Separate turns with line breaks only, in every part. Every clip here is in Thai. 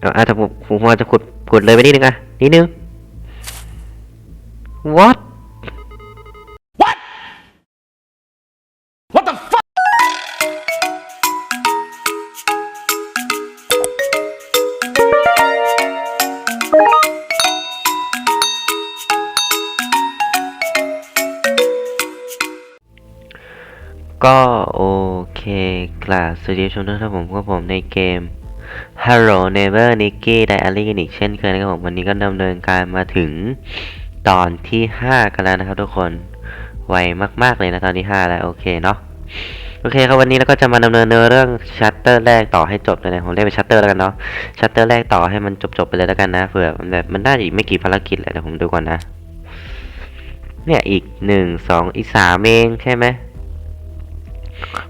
เอาอาจจะผมผมว่าจะขุดขุดเลยไปนิดนึงอะนิดนึง what
What the fuck?
ก็โอเคกล่าวสวัสดีชมทุกท่านผมก็ผมในเกม Hello Neighbor Nicky Diary กันอีกเช่นเคยนะครับผมวันนี้ก็ดำเนินการมาถึงตอนที่ 5 กันแล้วนะครับทุกคนไวมาก ๆ เลยนะตอนที่ 5 แล้วโอเคเนาะโอเคครับวันนี้เราก็จะมาดำเนินเนื้อเรื่องชัตเตอร์แรกต่อให้จบเลยนะผมเรียกเป็นชัตเตอร์แล้วกันเนาะชัตเตอร์แรกต่อให้มันจบๆไปเลยแล้วกันนะเผื่อมันแบบมันได้อีกไม่กี่ภารกิจแหละเดี๋ยวผมดูก่อนนะ เนี่ยอีกหนึ่งสองอีกสามเองใช่ไหม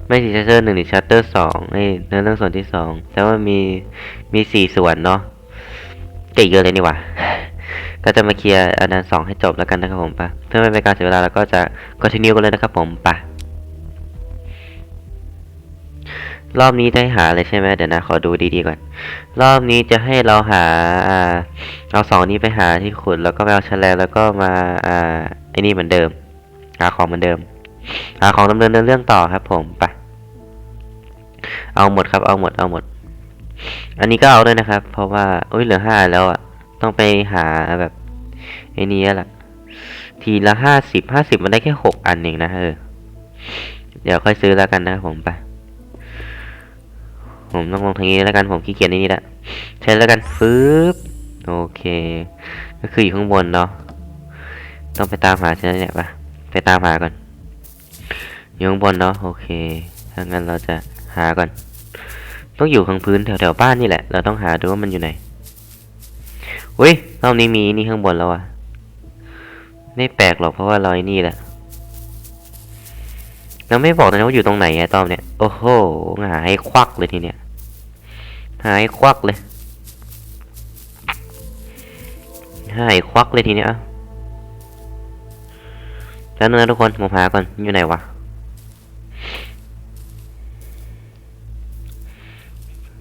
ไม่ใช่ชัตเตอร์หนึ่งหรือชัตเตอร์สองนี่เนื้อเรื่องส่วนที่สองแต่ว่ามีมีสี่ส่วนเนาะติเยอะเลยนี่หว่าก็จะมาเคลียร์อันนั้นสองให้จบแล้วกันนะครับผมปะเพื่อไม่เป็นการเสียเวลาเราก็จะ continue กันเลยนะครับผมปะรอบนี้ได้หาเลยใช่ไหมเดี๋ยวนะ ขอดูดีๆก่อน รอบนี้จะให้เราหาอ่าเอาสองนี้ไปหาที่ขุดแล้วก็ไปเอาแฉลงแล้วก็มาอ่าไอ้นี่เหมือนเดิมหาของเหมือนเดิม หาของดำเนินเรื่องต่อครับ ผมไปเอาหมดครับ เอาหมดเอาหมด อันนี้ก็เอาด้วยนะครับ เพราะว่าโอ้ยเหลือห้าแล้วอะ ต้องไปหาแบบไอ้นี้แหละทีละห้าสิบห้าสิบมันได้แค่หกอันเองนะเออเดี๋ยวค่อยซื้อแล้วกันนะผมไป ผมต้องลงทางนี้แล้วกันผมขี้เกียจในนี้ละใช้แล้วกันฟืบโอเค ก็คืออยู่ข้างบนเนาะต้องไปตามหาใช่ไหมเนี่ยปะไปตามหาก่อน อยู่ข้างบนเนาะโอเคถ้างั้นเราจะหาก่อน ต้องอยู่ข้างพื้นแถวแถวๆบ้านนี่แหละ เราต้องหาดูว่ามันอยู่ไหนอุ้ยรอบนี้มีนี่ข้างบนแล้วอะไม่แปลกหรอกเพราะว่าเราไอ้นี่แหละเราไม่บอกนะว่าอยู่ตรงไหนอะตอมเนี่ย โอ้โหหาให้ควักเลยทีเนี้ยหาให้ควักเลยหาให้ควักเลยทีเนี้ยแล้วเนื้อทุกคนผมหาก่อนอยู่ไหนวะ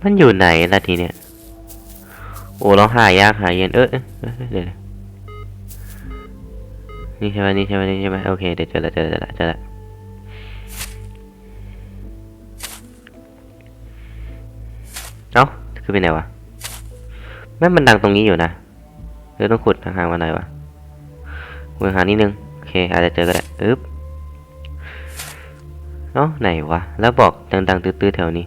มันอยู่ไหนล่ะทีเนี้ย โอ้เราหายากหายเย็นเออเออเออเดี๋ยวนี่ใช่ไหมนี่ใช่ไหมนี่ใช่ไหมโอเค เดี๋ยวเจอละเจอละเจอละเอ้าคือไปไหนวะแม่มันดังตรงนี้อยู่นะเดี๋ยวต้องขุดห่างๆมาหน่อยวะขุดห่านิดนึง โอเค อาจจะเจอก็ได้อึ๊บเอ้าไหนวะ แล้วบอกดังๆตื้อๆแถวนี้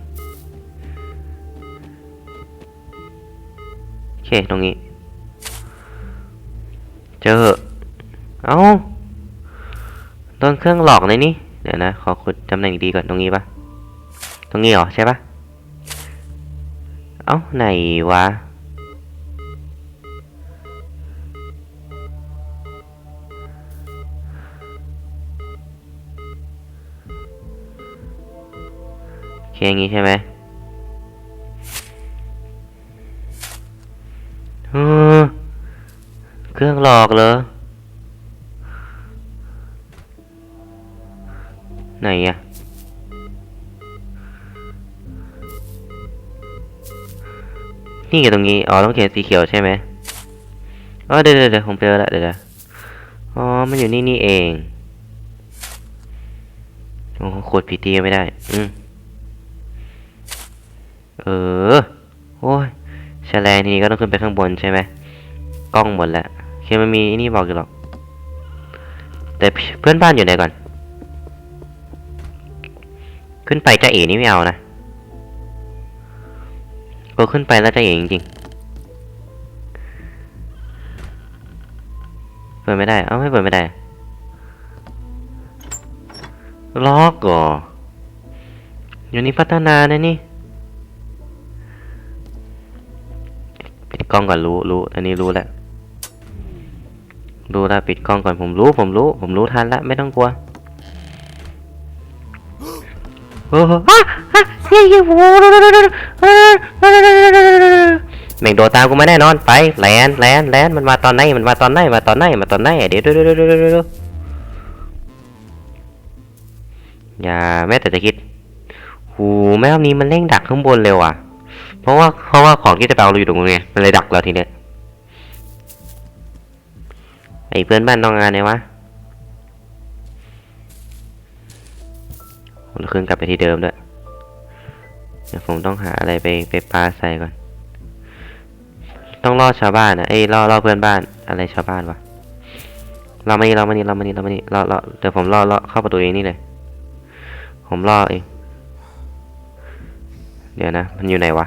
โอ เคตรงนี้ เจอ เอ้าโดนเครื่องหลอกเลยนี่ เดี๋ยวนะ ขอขุดตำแหน่งดีก่อนตรงนี้ปะตรงนี้เหรอใช่ปะเอ้า ไหนวะ โอเค อย่างงี้ใช่ไหม เครื่องหลอกเหรอ ไหนอะนี่กับตรงนี้ อ๋อ ต้องเขียนสีเขียวใช่ไหมอ๋อเดี๋ยวเดี๋ยวผมเจอแล้วเดี๋ยวอ๋อ มันอยู่นี่นี่เองโอ้โหขวดผีตีไม่ได้ อืมเออ โอ้ย แฉลงทีนี้ก็ต้องขึ้นไปข้างบนใช่ไหมกล้องหมดแล้วคือมันมีอ้นี่บอกอยู่หรอก แต่เพื่อนบ้านอยู่ไหนก่อน ขึ้นไปจะเอ๋นี่ไม่เอานะก็ขึ้นไปแล้วจะเอ๋จริงๆเปิดไม่ได้ เอ้าไม่เปิดไม่ได้ ล็อกเหรออยู่นี่พัฒนานะนี่ กล้องก่อนรู้รู้ อันนี้รู้แล้วรู้แล้วปิดกล้องก่อนผมรู้ ผมรู้ ผมรู้ทันแล้วไม่ต้องกลัวโอ้โหอะอะเฮ้ยเฮ้โอ้แม่งโดนตามกูมาแน่นอนไปแลนแลนแลนมันมาตอนไหนมันมาตอนไหนมาตอนไหนมาตอนไหนเดี๋ยวเดี๋ยวเดี๋ยวเดี๋ยวอย่าแม้แต่จะคิดหูแม่นี้มันเร่งดักข้างบนเร็วอะ ราะว่าเพราะว่าของที่จะไปเอาเราอยู่ตรงนู้มันเลยดักเราทีเนี้ยไอ้เพื่อนบ้านต้องงานไหนวะผมคืนกลับไปที่เดิมด้วยเดี๋ยวผมต้องหาอะไรไปไปปาใส่ก่อน ต้องล่อชาวบ้านนะเอ้ยล่อล่อเพื่อนบ้านอะไรชาวบ้านวะเรามานี่เรามานี่เรามานี่เรามานี่ล่อล่อเดี๋ยวผมล่อล่อเข้าประตูเองนี่เลย ผมล่อเอง เดี๋ยวนะ มันอยู่ไหนวะ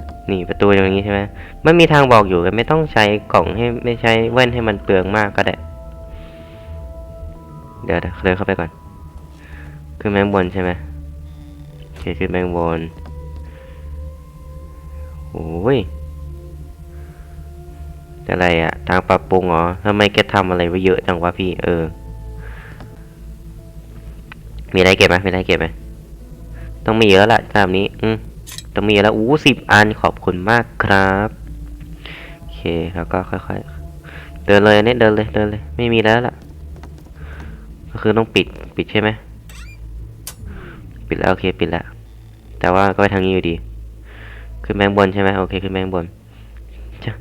นี่ประตูอย่างนี้ใช่ไหมมันมีทางบอกอยู่ไม่ต้องใช้กล่องให้ไม่ใช้แว่นให้มันเปลืองมากก็ได้ เดี๋ยวเดินเข้าไปก่อน ขึ้นแมงบนใช่ไหมโอเคขึ้นแมงบนโอ้ยอะไรอะทางปรับปรุงเหรอทำไมแกทำอะไรไว้เยอะจังวะพี่ เออ มีอะไรเก็บไหมมีอะไรเก็บไหมต้องมีเยอะละตามนี้ อืม ต้องมีแล้วอู้สิบอันขอบคุณมากครับโอเคแล้วก็ค่อยๆ เดินเลยอันนี้เดินเลยเดินเลย ไม่มีแล้วล่ะ ก็คือต้องปิดปิดใช่ไหมปิดแล้วโอเคปิดแล้ว แต่ว่าก็ไปทางนี้อยู่ดี ขึ้นแมงบนใช่ไหมโอเคขึ้นแมงบน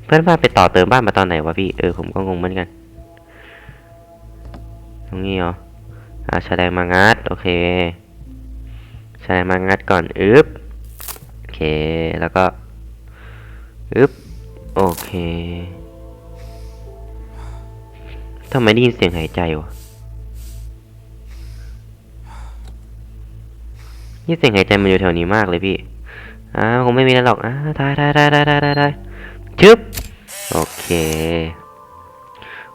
เพื่อนบ้านไปต่อเติมบ้านมาตอนไหนวะพี่เออผมก็งงเหมือนกัน ตรงนี้เหรออ่าแฉลงมางัดโอเคแฉลงมางัดก่อนอึ๊บโอ แล้วก็อึ๊บโอเคทำไมได้ยินเสียงหายใจวะนี่เสียงหายใจมันอยู่แถวนี้มากเลยพี่อ่าวคงไม่มีแล้วหรอกอ่าได้ได้ได้ได้ได้ได้ได้ชึบโอเค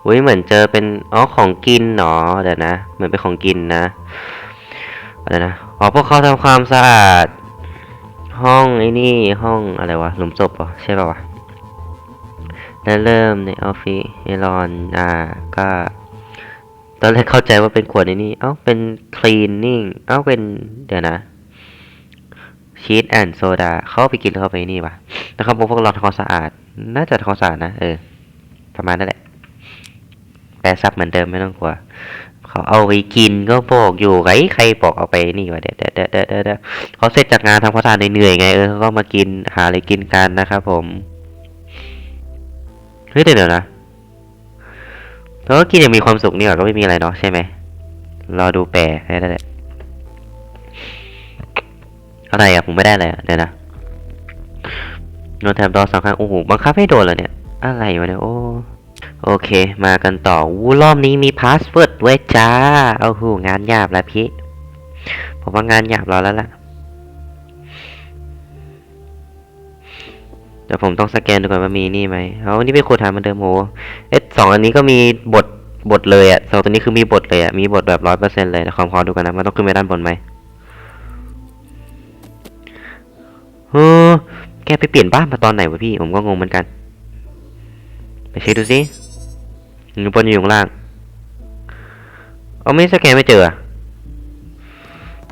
อุ้ยเหมือนเจอเป็นอ๋อของกินเนาะเดี๋ยวนะ เหมือนเป็นของกินนะอะไรนะอ๋อพวกเขาทำความสะอาด ห้องไอ้นี่ห้องอะไรวะหลุมศพเหรอใช่ป่าวะแล้วเริ่มในออฟฟิศเอรอนอ่าก็ตอนแรกเข้าใจว่าเป็นขวดในนี่เอ้าเป็นคลีนนิ่งเอ้าเป็นเดี๋ยวนะชีสแอนด์โซดาเขาไปกินแล้วเข้าไปนี่วะแล้วเขาบอกพวกเราทำความสะอาด น่าจะทำความสะอาดนะเออประมาณนั่นแหละแปลซับเหมือนเดิมไม่ต้องกลัว เขาเอาไปกินก็บอกอยู่ไงใครบอกเอาไปนี่วะเดี๋ยวเดี๋ยวเดี๋ยวเดี๋ยวเดี๋ยวเดี๋ยวเขาเสร็จจากงานทำความสาดเหนื่อยไงเออเขาก็มากินหาอะไรกินกันนะครับผมเฮ้ยเดี๋ยวเดี๋ยวนะแล้วก็กินอย่างมีความสุขนี่หว่าก็ไม่มีอะไรเนาะใช่ไหมรอดูแปลแค่นั้นแหละอะไรอะผมไม่ได้อะไรอะเดี๋ยวนะโนแทมดอสองครั้งโอ้โหบังคับให้โดนเหรอเนี่ย อะไรวะเนี่ยโอ้ โอเค มากันต่อวูรอบนี้มีพาสเวิร์ดด้วยจ้าโอ้โหงานหยาบแล้วพี่ ผมว่างานหยาบเราแล้วล่ะ เดี๋ยวผมต้องสแกนดูก่อนว่ามีนี่ไหมเอานี่เป็นโคถามมือนเดิมโหเอ๊ะสองอันนี้ก็มีบทบทเลยอะสองตัวนี้คือมีบทเลยอะมีบทแบบร้อยเปอร์เซ็นต์เลยแต่ขอขอดูกันนะ มันต้องขึ้นไปด้านบนไหมเออแกไปเปลี่ยนบ้านมาตอนไหนวะพี่ ผมก็งงเหมือนกัน ไปเช็คดูสิ อยู่บนอยู่ข้างล่าง เอาไม่สแกนไม่เจอ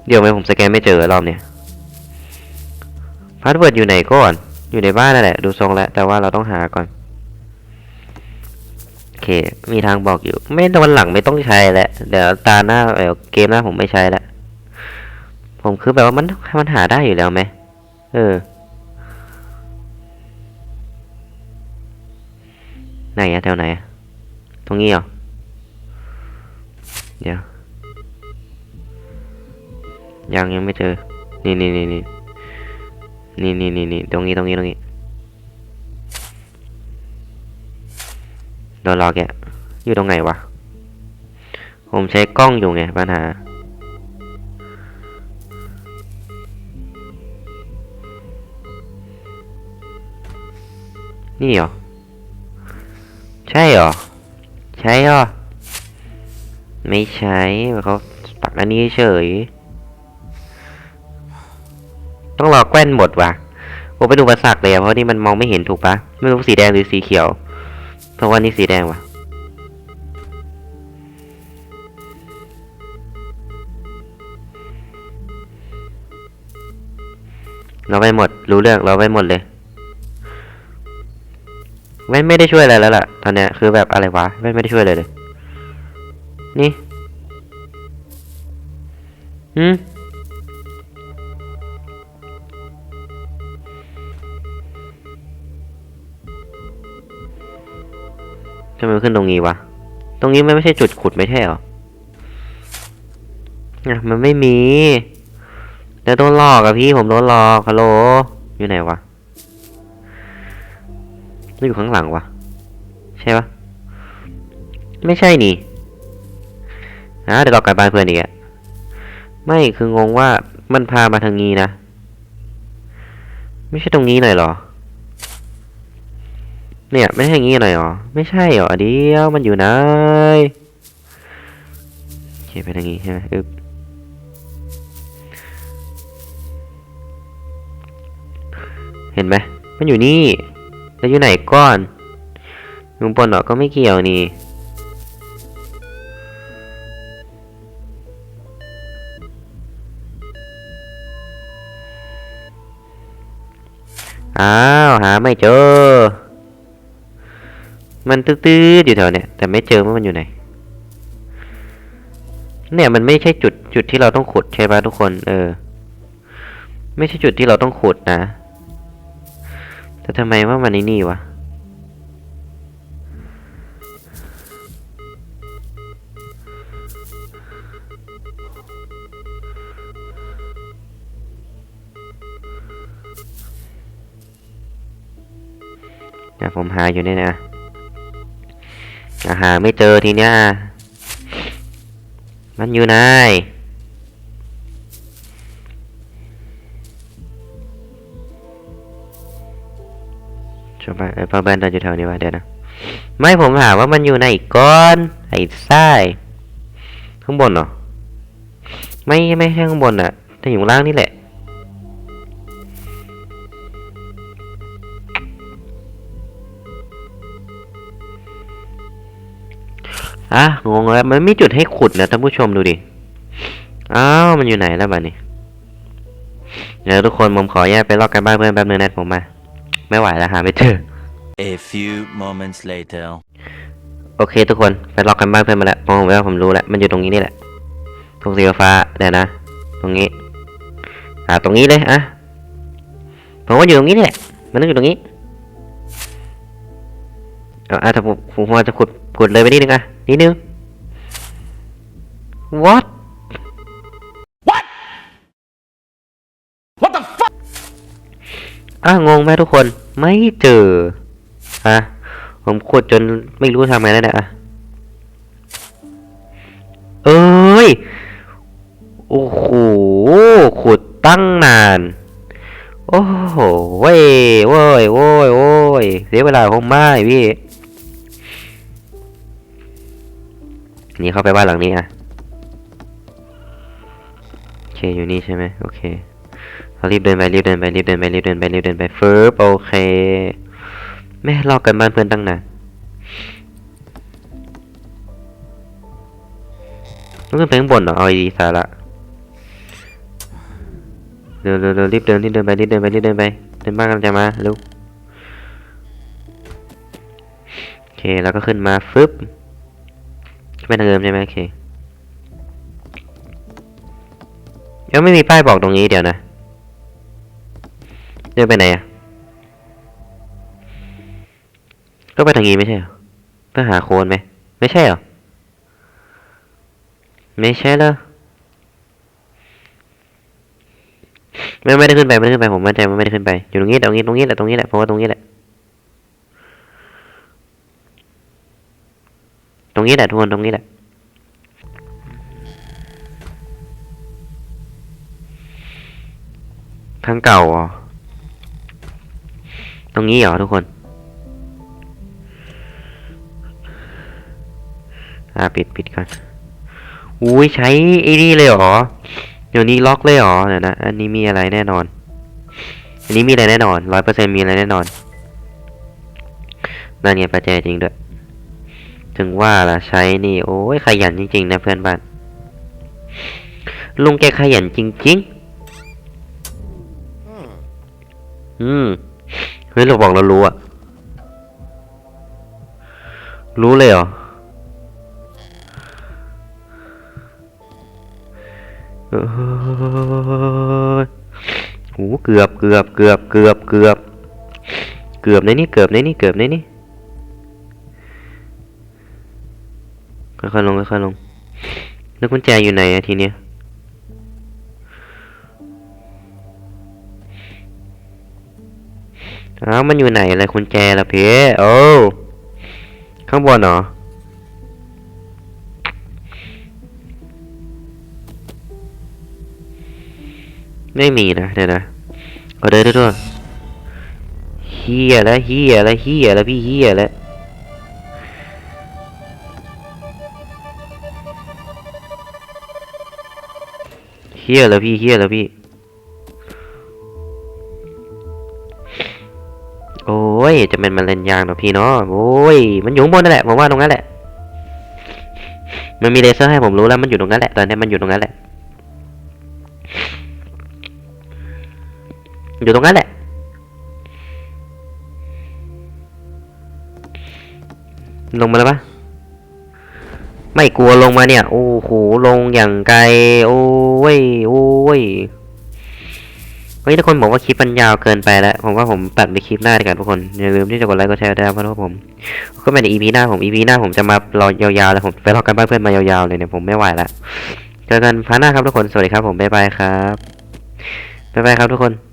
เดี๋ยวไหมผมสแกนไม่เจอรอบเนี้ยพาสเวิร์ดอยู่ไหนก่อน อยู่ในบ้านนั่นแหละ ดูทรงแล้ว แต่ว่าเราต้องหาก่อน โอเค มีทางบอกอยู่ ไม่ตอนหลังไม่ต้องใช้แล้ว เดี๋ยวตาหน้าเอ่อเกมหน้าผมไม่ใช้แล้ว ผมคือแบบว่ามันมันหาได้อยู่แล้วไหม เออไหนอะแถวไหนอะ ตรงนี้เหรอ เดี๋ยว ยังยังไม่เจอ นี่นี่นี่นี่นี่นี่นี่นี่ตรงนี้ตรงนี้ตรงนี้โดนล็อกแกอยู่ตรงไหนวะ ผมใช้กล้องอยู่ไงปัญหา นี่เหรอ ใช่เหรอ ใช่เหรอ ไม่ใช่เขาปักอันนี้เฉย ต้องรอแก้นหมดว่ะผมไปดูประสักเลยอะเพราะนี่มันมองไม่เห็นถูกปะไม่รู้สีแดงหรือสีเขียว เพราะว่านี่สีแดงว่ะเราไปหมดรู้เรื่องเราไปหมดเลย ไม่ไม่ได้ช่วยอะไรแล้วล่ะ ตอนเนี้ยคือแบบอะไรวะไม่ไม่ได้ช่วยอะไรเลย นี่หืมทำไมขึ้นตรงนี้วะ ตรงนี้มันไม่ใช่จุดขุดไม่ใช่หรออะมันไม่มี แล้วโดนหลอกอะพี่ผมโดนหลอกฮัลโหลอยู่ไหนวะ ไม่อยู่ข้างหลังวะใช่ปะไม่ใช่นี่อะเดี๋ยวหลอกกลับบ้านเพื่อนอีกอะไม่คืองงว่ามันพามาทางนี้นะ ไม่ใช่ตรงนี้หน่อยเหรอ เนี่ย ไม่ใช่อย่างนี้หน่อยเหรอ ไม่ใช่เหรอเดียวมันอยู่ไหนโอเคไปทางนี้ใช่ไหมอึบเห็นไหมมันอยู่นี่ แล้วอยู่ไหนก่อนลุงปนเหรอก็ไม่เกี่ยวนี่อ้าวหาไม่เจอ มันตื้อๆอยู่แถวเนี้ยแต่ไม่เจอว่ามันอยู่ไหน เนี่ยมันไม่ใช่จุดจุดที่เราต้องขุดใช่ปะทุกคน เออ ไม่ใช่จุดที่เราต้องขุดนะ แต่ทำไมว่ามันในนี่วะเนี่ยผมหาอยู่เนี่ยนะอะหาไม่เจอทีเนี้ยมันอยู่ไหน ชาวบ้านเออพ่อนอยู่แถวนี้วะเดี๋ยวนะ ไม่ผมถามว่ามันอยู่ไหนก่อน ไอ้ไส้ข้างบนเหรอ ไม่ไม่ใช่ข้างบนอะแต่อยู่ข้างล่างนี่แหละ อะงงแล้วมันไม่จุดให้ขุดนะท่านผู้ชมดูดิ อ้าว มันอยู่ไหนแล้วบ้านี้เดี๋ยวทุกคนผมขอแยกไปลอกกันบ้านเพื่อนแป๊บนึงนะผมมา ไม่ไหวแล้วหาไม่เจอ
A few moments later.
โอเคทุกคนไปล็อกกันบ้านเพื่อนมาแล้วมองผมแล้วผมรู้แล้วมันอยู่ตรงนี้นี่แหละตรงสีฟ้าเดี๋ยวนะ ตรงนี้อ่าตรงนี้เลยอะผมว่าอยู่ตรงนี้นี่แหละมันต้องอยู่ตรงนี้เอาอะถ้าผมผมว่าจะขุดขุดเลยไปนิดนึงอะนิดนึง what
What? What the fuck?
อะงงไหมทุกคนไม่เจอ อะผมขุดจนไม่รู้ทำไงแล้วเนี่ยอะเอ้ย โอ้โห ขุดตั้งนาน โอ้โหเว้ยโว้ยโว้ยโว้ยเสียเวลาคงไม่พี่ นี่เข้าไปบ้านหลังนี้อะ โอเค อยู่นี่ใช่ไหมโอเคเรารีบเดินไปรีบเดินไปรีบเดินไปรีบเดินไปรีบเดินไปเฟึบโอเค แม่รอกันบ้านเพื่อนตั้งนานต้องขึ้นไปข้างบนเหรอเอาดีสาระเร็วเร็วเร็วรีบเดินรีบเดินไปรีบเดินไปรีบเดินไปเดินบ้านกำลังจะมาเร็วโอเคแล้วก็ขึ้นมาฟึบขึ้นไปทางเดิมใช่ไหมโอเคยังไม่มีป้ายบอกตรงนี้เดี๋ยวนะเดินไปไหนอะ ก็ไปทางนี้ไม่ใช่เหรอเพื่อหาโคนไหม ไม่ใช่เหรอ ไม่ใช่เหรอไม่ไม่ได้ขึ้นไปไม่ได้ขึ้นไปผมมั่นใจว่าไม่ได้ขึ้นไป อยู่ตรงนี้ตรงนี้ตรงนี้แหละตรงนี้แหละเพราะว่าตรงนี้แหละ ตรงนี้แหละทุกคนตรงนี้แหละทางเก่าเหรอตรงนี้เหรอทุกคน อ่าปิดปิดก่อนอุ้ยใช้ไอ้นี่เลยเหรอ เดี๋ยวนี้ล็อกเลยเหรอเดี๋ยวนะ อันนี้มีอะไรแน่นอน อันนี้มีอะไรแน่นอนร้อยเปอร์เซ็นมีอะไรแน่นอน นั่นไงประแจจริงด้วย ถึงว่าล่ะใช้นี่ โอ้ยขยันจริงๆนะเพื่อนบ้าน ลุงแกขยันจริงๆ อืม เฮ้ยเราบอกเรารู้อะรู้เลยเหรอ เออโหเกือบเกือบเกือบเกือบเกือบเกือบในนี่เกือบในนี่เกือบในนี่ค่อยๆลงค่อยๆลงแล้วกุญแจอยู่ไหนอะทีเนี้ยอ้าวมันอยู่ไหนอะไรกุญแจล่ะเพโอ้ข้างบนเหรอ ไม่มีนะเดี๋ยวนะเอาเดี๋ยวเดี๋ยวเดี๋ยวเฮียแล้วเฮียแล้วเฮียแล้วพี่เฮียแล้วเฮียแล้วพี่เฮียแล้วพี่ โอ้ย จะเป็นมันเลนยางเนาะพี่เนาะโอ้ย มันอยู่บนนั่นแหละผมว่าตรงนั้นแหละ มันมีเลเซอร์ให้ผมรู้แล้วมันอยู่ตรงนั้นแหละตอนนี้มันอยู่ตรงนั้นแหละ อยู่ตรงนั้นแหละ ลงมาแล้วปะไม่กลัวลงมาเนี่ย โอ้โห ลงอย่างไกล โอ้ย โอ้ย เฮ้ยทุกคนบอกว่าคลิปมันยาวเกินไปแล้ว ผมว่าผมตัดไปคลิปหน้าดีกว่าทุกคน อย่าลืมที่จะกดไลค์กดแชร์ด้วยเพราะว่าผม ก็เป็นอีพีหน้าผมอีพีหน้าผมจะมารอยาวๆเลยผมไปรอกันบ้านเพื่อนมายาวๆเลยเนี่ยผมไม่ไหวละ เจอกันพาร์ทหน้าครับทุกคน สวัสดีครับผมบ๊ายบายครับบ๊ายบายครับทุกคน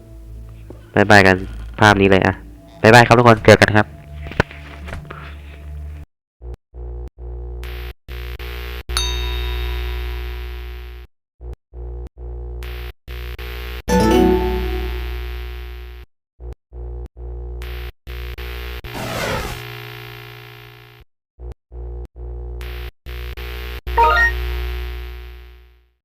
บายบายกันภาพนี้เลยอะบายบายครับทุกคนเจอกันครับ